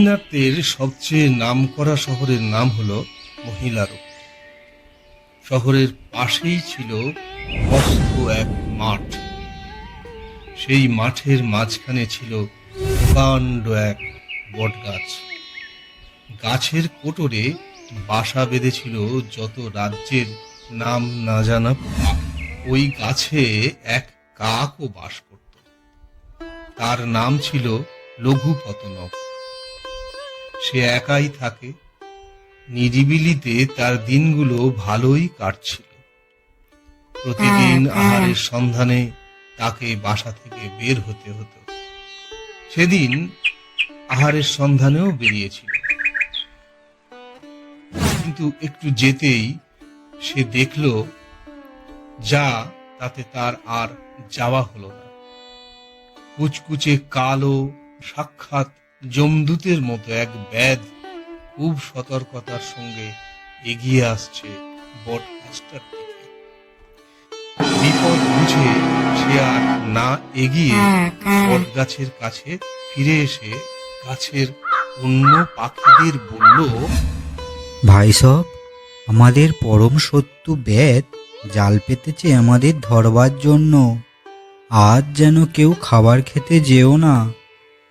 দাক্ষিণাত্যের সবচেয়ে নামকরা শহরের নাম হলো মহিলারূপ শহরের পাশেই ছিল মস্ত এক মাঠ। সেই মাঠের মাঝখানে ছিল প্রকাণ্ড এক বটগাছ। গাছের কোটরে বাসা বেঁধেছিল যত রাজ্যের নাম না জানা ওই গাছে এক কাকও বাস করত। তার নাম ছিল লঘু পতনক সে একাই থাকে। নিরিবিলিতে তার দিনগুলো ভালোই কাটছিল। প্রতিদিন হ্যাঁ, হ্যাঁ। আহারের সন্ধানে তাকে বাসা থেকে বের হতে হতো। সেদিন আহারের সন্ধানেও বেরিয়েছিল। কিন্তু একটু যেতেই সে দেখল যা তাতে তার আর যাওয়া হলো না। কুচকুচে কালো সাক্ষাৎ জমদূতের মতো এক ব্যাধ খুব সতর্কতার সঙ্গে এগিয়ে আসছে বট গাছটার দিকে বিপদ বুঝে সে আর না এগিয়ে বট গাছের কাছে ফিরে এসে গাছের অন্য পাখিদের বলল ভাই সব আমাদের পরম শত্রু বেদ জাল পেতেছে আমাদের ধরবার জন্য। আজ যেন কেউ খাবার খেতে যেও না।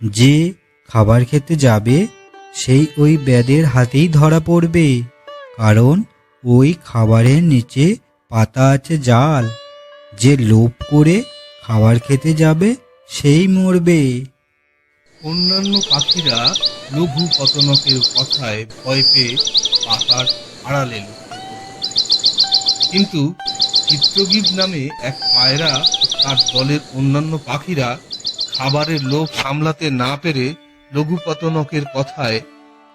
যে খাবার খেতে যাবে, সেই ওই বেদের হাতেই ধরা পড়বে। কারণ ওই খাবারের নিচে পাতা আছে জাল। যে লোভ করে খাবার খেতে যাবে, সেই মরবে। অন্যান্য পাখিরা লঘু পতনকের কথায় ভয় পেয়ে পাতার আড়ালে কিন্তু চিত্রগীত নামে এক পায়রা তার দলের অন্যান্য পাখিরা খাবারের লোভ সামলাতে না পেরে লঘু পতনকের কথায়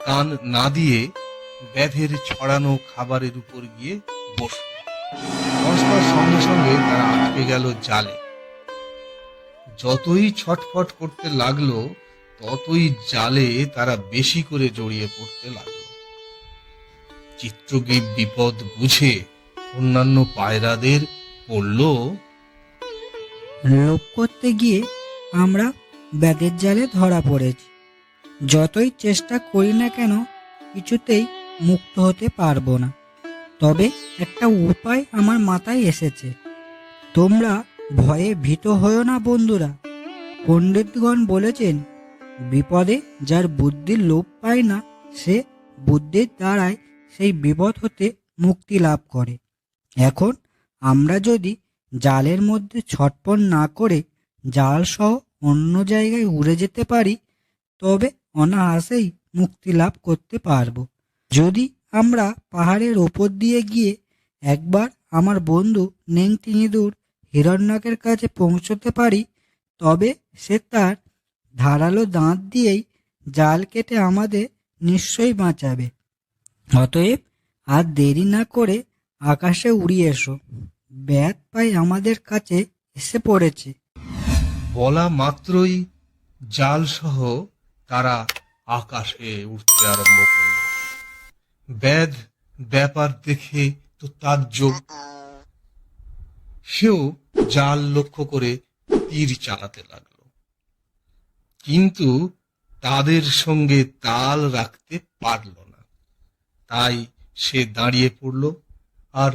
কান না দিয়ে ব্যাধের ছড়ানো খাবারের উপর গিয়ে বসল। বসবার সঙ্গে সঙ্গে তারা আটকে গেল জালে। যতই ছটফট করতে লাগল, ততই জালে তারা বেশি করে জড়িয়ে পড়তে লাগল। চিত্রগীত বিপদ বুঝে অন্যান্য পায়রাদের বলল, লোভ করতে গিয়ে আমরা ব্যাগের জালে ধরা পড়েছি। যতই চেষ্টা করি না কেন, কিছুতেই মুক্ত হতে পারব না। তবে একটা উপায় আমার মাথায় এসেছে। তোমরা ভয়ে ভীত হও না, বন্ধুরা। পণ্ডিতগণ বলেছেন, বিপদে যার বুদ্ধির লোপ পায় না, সে বুদ্ধির দ্বারাই সেই বিপদ হতে মুক্তি লাভ করে। এখন আমরা যদি জালের মধ্যে ছটপট না করে জাল সহ অন্য জায়গায় উড়ে যেতে পারি, তবে অনায়াসেই মুক্তি লাভ করতে পারব। যদি আমরা পাহাড়ের ওপর দিয়ে গিয়ে একবার আমার বন্ধু নেংটি ইঁদুর হিরণ্যকের কাছে পৌঁছতে পারি, তবে সে তার ধারালো দাঁত দিয়েই জাল কেটে আমাদের নিশ্চয়ই বাঁচাবে। অতএব আর দেরি না করে আকাশে উড়িয়ে এসো। ব্যাগ পাই আমাদের কাছে এসে পড়েছে। বলা মাত্রই জাল সহ তারা আকাশে উঠতে আরম্ভ করল। ব্যাধ ব্যাপার দেখে তো তাজ্জব সেও জাল লক্ষ্য করে তীর চালাতে লাগল। কিন্তু তাদের সঙ্গে তাল রাখতে পারল না। তাই সে দাঁড়িয়ে পড়ল আর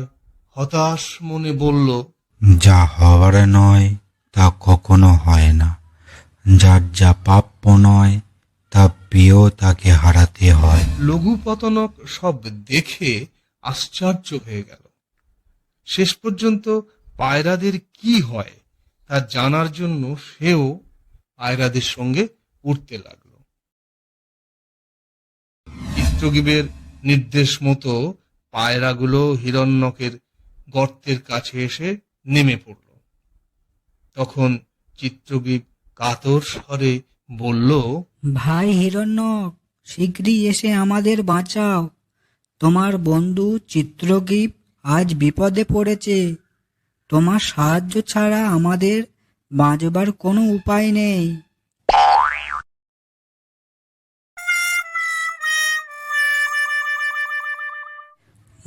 হতাশ মনে বলল, যা হওয়ার নয় তা কখনো হয় না। যার যা প্রাপ্য নয় তা পেয়েও তাকে হারাতে হয়। লঘু পতনক সব দেখে আশ্চর্য হয়ে গেল। শেষ পর্যন্ত পায়রাদের কি হয় তা জানার জন্য সেও পায়রাদের সঙ্গে উঠতে লাগল। চিত্রগীবের নির্দেশ মতো পায়রাগুলো হিরণ্যকের গর্তের কাছে এসে নেমে পড়ল। তখন চিত্রগীব কাতর স্বরে বলল, ভাই হিরণ্যক শীঘ্রই এসে আমাদের বাঁচাও। তোমার বন্ধু চিত্রগীপ আজ বিপদে পড়েছে। তোমার সাহায্য ছাড়া আমাদের বাঁচবার কোনো উপায় নেই।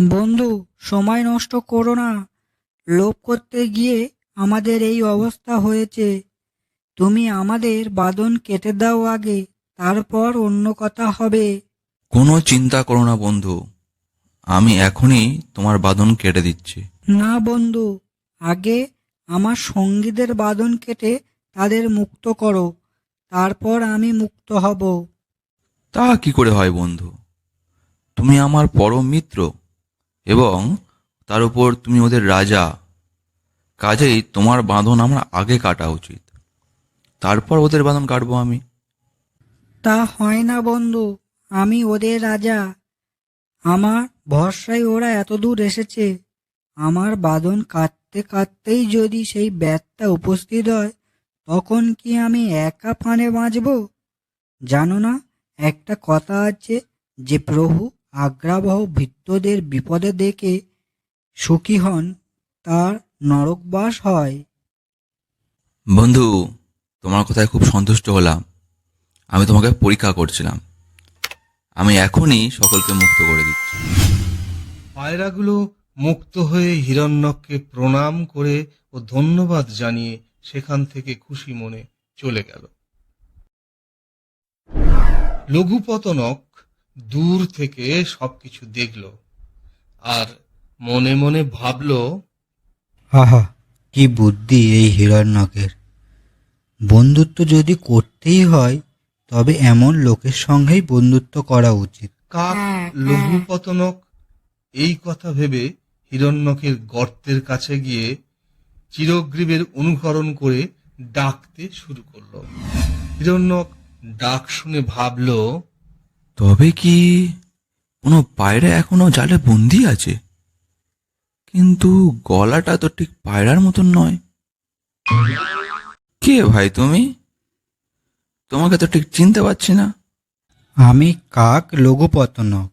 বন্ধু, সময় নষ্ট করো না। লোভ করতে গিয়ে আমাদের এই অবস্থা হয়েছে। তুমি আমাদের বাদন কেটে দাও আগে তারপর অন্য কথা হবে। কোনো চিন্তা করো না বন্ধু আমি এখনই তোমার বাঁধন কেটে দিচ্ছি। না বন্ধু আগে আমার সঙ্গীদের বাঁধন কেটে তাদের মুক্ত করো তারপর আমি মুক্ত হব। তা কি করে হয় বন্ধু? তুমি আমার পরম মিত্র এবং তার উপর তুমি ওদের রাজা। কাজেই তোমার বাঁধন আমার আগে কাটা উচিত। তারপর ওদের বাঁধন কাটবো আমি। তা হয় না বন্ধু আমি ওদের রাজা। আমার ভরসায় ওরা এত দূর এসেছে। আমার বাদন কাটতে কাটতেই যদি সেই ব্যাতটা উপস্থিত হয় তখন কি আমি একা ফানে বাঁচব জানো না একটা কথা আছে যে প্রভু আজ্ঞাবহ ভৃত্যদের বিপদে দেখে সুখী হন তার নরকবাস হয়। বন্ধু তোমার কথায় খুব সন্তুষ্ট হলাম। আমি তোমাকে পরীক্ষা করছিলাম। আমি এখনই সকলকে মুক্ত করে দিচ্ছি। পায়রাগুলো মুক্ত হয়ে হিরণ্যককে প্রণাম করে ও ধন্যবাদ জানিয়ে সেখান থেকে খুশি মনে চলে গেল। লঘুপতনক দূর থেকে সবকিছু দেখল আর মনে মনে ভাবল আহা কি বুদ্ধি এই হিরণ্যকের। বন্ধুত্ব যদি করতেই হয় তবে এমন লোকের সঙ্গেই বন্ধুত্ব করা উচিত। কাক লঘুপতনক এই কথা ভেবে হিরণ্যকের গর্তের কাছে গিয়ে চিরগ্রীবের অনুকরণ করে ডাকতে শুরু করল। হিরণ্যক ডাক শুনে ভাবল তবে কি কোনো পায়রা এখনও জালে বন্দি আছে? কিন্তু গলাটা তো ঠিক পায়রার মতন নয়। কে ভাই তুমি? তোমাকে তো ঠিক চিনতে পারছি না। আমি কাক লঘুপতনক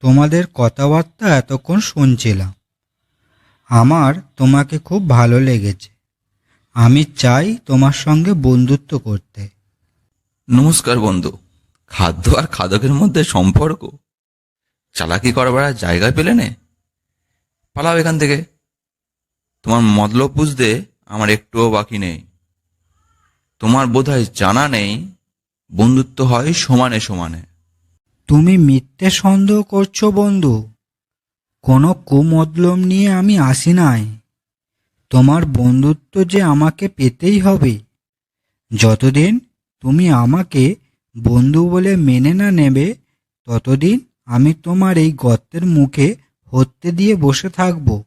তোমাদের কথাবার্তা এতক্ষণ শুনছিলাম। আমার তোমাকে খুব ভালো লেগেছে। আমি চাই তোমার সঙ্গে বন্ধুত্ব করতে। নমস্কার বন্ধু। খাদ্য আর খাদকের মধ্যে সম্পর্ক। চালাকি করবার আর জায়গা পেলে নে। পালাও এখান থেকে। তোমার মতলব বুঝতে আমার একটুও বাকি নেই। তোমার বোধহয় জানা নেই, বন্ধুত্ব হয় সমানে সমানে। তুমি মিথ্যে সন্দেহ করছ বন্ধু। কোনো কুমতলব নিয়ে আমি আসি নাই। তোমার বন্ধুত্ব যে আমাকে পেতেই হবে। যতদিন তুমি আমাকে বন্ধু বলে মেনে না নেবে, ততদিন আমি তোমার এই গর্তের মুখে হত্যে দিয়ে বসে থাকব।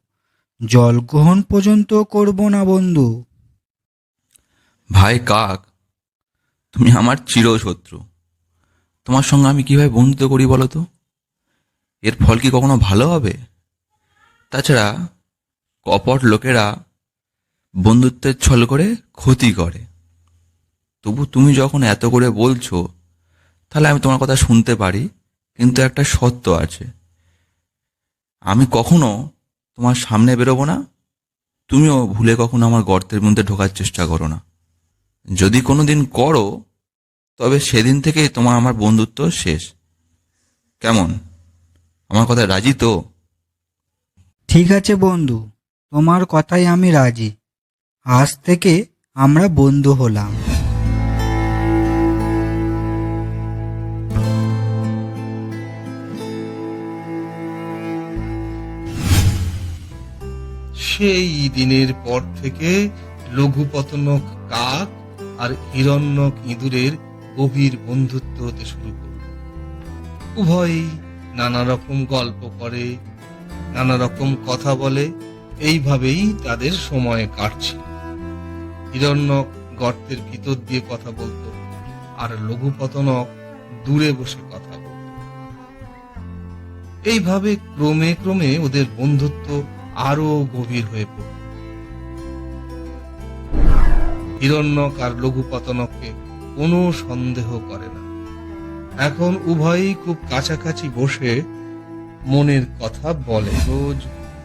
জল গ্রহণ পর্যন্ত করব না বন্ধু। ভাই কাক, তুমি আমার চিরশত্রু। তোমার সঙ্গে আমি কীভাবে বন্ধুত্ব করি বলো তো? এর ফল কি কখনো ভালো হবে? তাছাড়া কপট লোকেরা বন্ধুত্বের ছল করে ক্ষতি করে। তবু তুমি যখন এত করে বলছো, তাহলে আমি তোমার কথা শুনতে পারি, কিন্তু একটা সত্য আছে। আমি কখনো তোমার সামনে বেরোবো না, তুমিও ভুলে কখনো আমার গর্তের মধ্যে ঢোকার চেষ্টা করো না। যদি কোনো দিন করো তবে সেদিন থেকেই তোমার আমার বন্ধুত্ব শেষ। কেমন? আমার কথায় রাজি তো? ঠিক আছে বন্ধু তোমার কথাই আমি রাজি। আজ থেকে আমরা বন্ধু হলাম। সেই দিনের পর থেকে লঘুপতনক কাক আর হিরণ্যক ইঁদুরের গভীর বন্ধুত্ব হতে শুরু করল। উভয়ই নানা রকম গল্প করে নানা রকম কথা বলে, এইভাবেই তাদের সময় কাটছিল। হিরণ্যক গর্তের ভিতর দিয়ে কথা বলতো আর লঘুপতনক দূরে বসে কথা বলত। এইভাবে ক্রমে ক্রমে ওদের বন্ধুত্ব আরও গভীর হয়ে পড়ল। হিরণ্যক আর লঘুপতনককে কোনো সন্দেহ করে না। এখন উভয়ই খুব কাছাকাছি বসে মনের কথা বলে। রোজ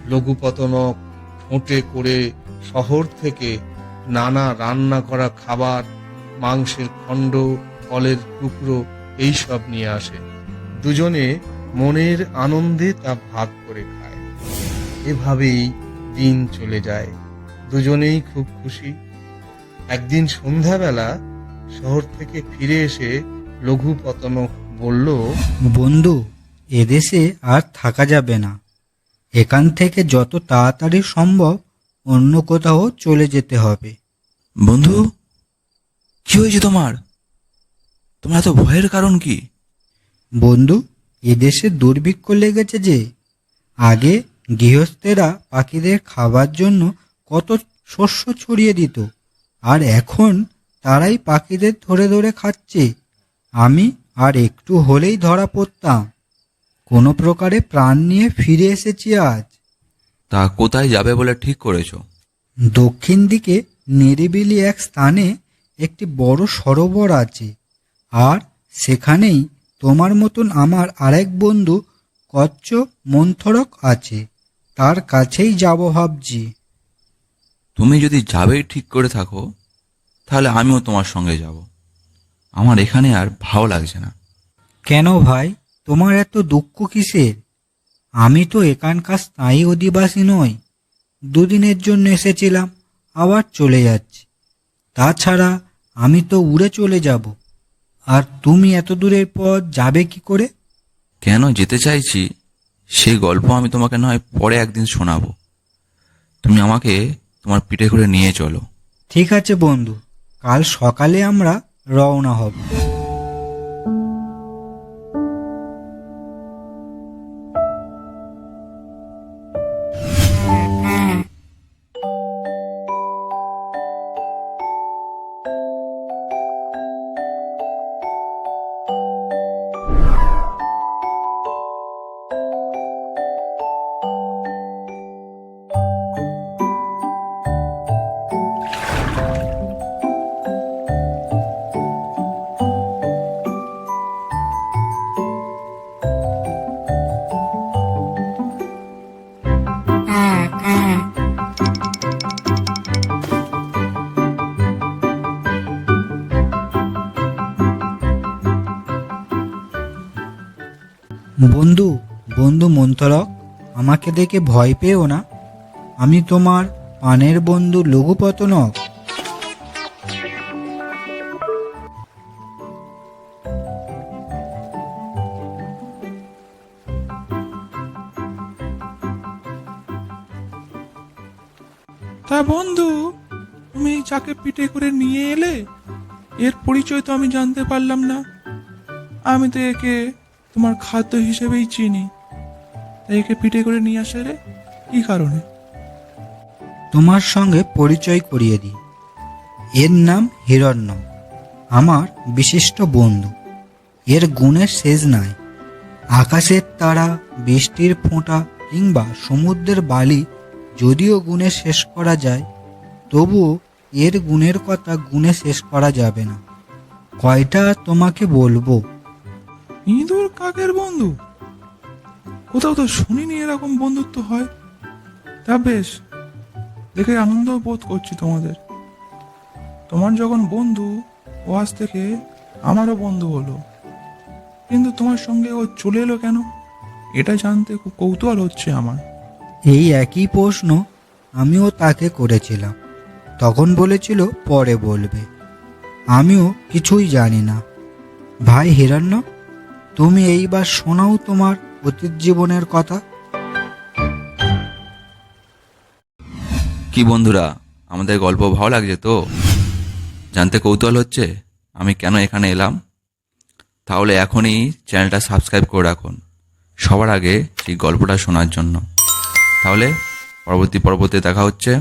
লঘুপতনক ঠোঁটে করে শহর থেকে নানা রান্না করা খাবার, মাংসের খণ্ড, ফলের টুকরো এইসব নিয়ে আসে। দুজনে মনের আনন্দে তা ভাগ করে খায়। এভাবেই দিন চলে যায়। দুজনেই খুব খুশি। একদিন সন্ধ্যাবেলা শহর থেকে ফিরে এসে লঘু পতনক বলল বন্ধু এদেশে আর থাকা যাবে না। এখান থেকে যত তাড়াতাড়ি সম্ভব অন্য কোথাও চলে যেতে হবে। বন্ধু কি হয়েছে তোমার? তোমার এত ভয়ের কারণ কি? বন্ধু এদেশে দুর্ভিক্ষ লেগেছে যে আগে গৃহস্থেরা পাখিদের খাবার জন্য কত শস্য ছড়িয়ে দিত। আর এখন তারাই পাখিদের ধরে ধরে খাচ্ছে। আমি আর একটু হলেই ধরা পড়তাম। কোনো প্রকারে প্রাণ নিয়ে ফিরে এসেছি আজ। তা কোথায় যাবে বলে ঠিক করেছ? দক্ষিণ দিকে নিরিবিলি এক স্থানে একটি বড় সরোবর আছে। আর সেখানেই তোমার মতন আমার আরেক বন্ধু কচ্ছপ মন্থরক আছে। তার কাছেই যাব ভাবছি। তুমি যদি যাবেই ঠিক করে থাকো তাহলে আমিও তোমার সঙ্গে যাব। আমার এখানে আর ভালো লাগছে না। কেন ভাই? তোমার এত দুঃখ কিসের? আমি তো এখানকার স্থায়ী অধিবাসী নই। দুদিনের জন্য এসেছিলাম আবার চলে যাচ্ছি। তাছাড়া আমি তো উড়ে চলে যাব। আর তুমি এত দূরের পর যাবে কি করে? কেন যেতে চাইছি? সেই গল্প আমি তোমাকে নয় পরে একদিন শোনাবো। তুমি আমাকে তোমার পিঠে করে নিয়ে চলো। ঠিক আছে বন্ধু কাল সকালে আমরা রওনা হব। আমাকে দেখে ভয় পেও না। আমি তোমার পানের বন্ধু লঘুপতনক তা বন্ধু, তুমি যাকে পিঠে করে নিয়ে এলে, এর পরিচয় তো আমি জানতে পারলাম না। আমি তো একে তোমার খাদ্য হিসেবেই চিনি। একে পিঠে করে নিয়ে আসলে কি কারণে? তোমার সঙ্গে পরিচয় করিয়ে দিই। এর নাম হিরণ্য আমার বিশিষ্ট বন্ধু। এর গুণের শেষ নাই। আকাশের তারা বৃষ্টির ফোঁটা কিংবা সমুদ্রের বালি যদিও গুণে শেষ করা যায় তবুও এর গুণের কথা গুণে শেষ করা যাবে না। কয়টা তোমাকে বলব? ইঁদুর কাকের বন্ধু? কোথাও তো শুনিনি এরকম বন্ধুত্ব হয়। তা বেশ, দেখে আনন্দ বোধ করছি তোমাদের। তোমার যখন বন্ধু, ও আজ থেকে আমারও বন্ধু হলো। কিন্তু তোমার সঙ্গে ও চলে এলো কেন? এটা জানতে খুব কৌতূহল হচ্ছে আমার। এই একই প্রশ্ন আমিও তাকে করেছিলাম। তখন বলেছিল, পরে বলবে। আমিও কিছুই জানি না। ভাই হিরণ্য, তুমি এইবার শোনাও তোমার অতীত জীবনের কথা? কি বন্ধুরা, আমাদের গল্প ভালো লাগছে তো? জানতে কৌতূহল হচ্ছে? আমি কেন এখানে এলাম? তাহলে এখনই চ্যানেলটা সাবস্ক্রাইব করে রাখুন, সবার আগে সেই গল্পটা শোনার জন্য। তাহলে পরবর্তী পরবর্তী দেখা হচ্ছে।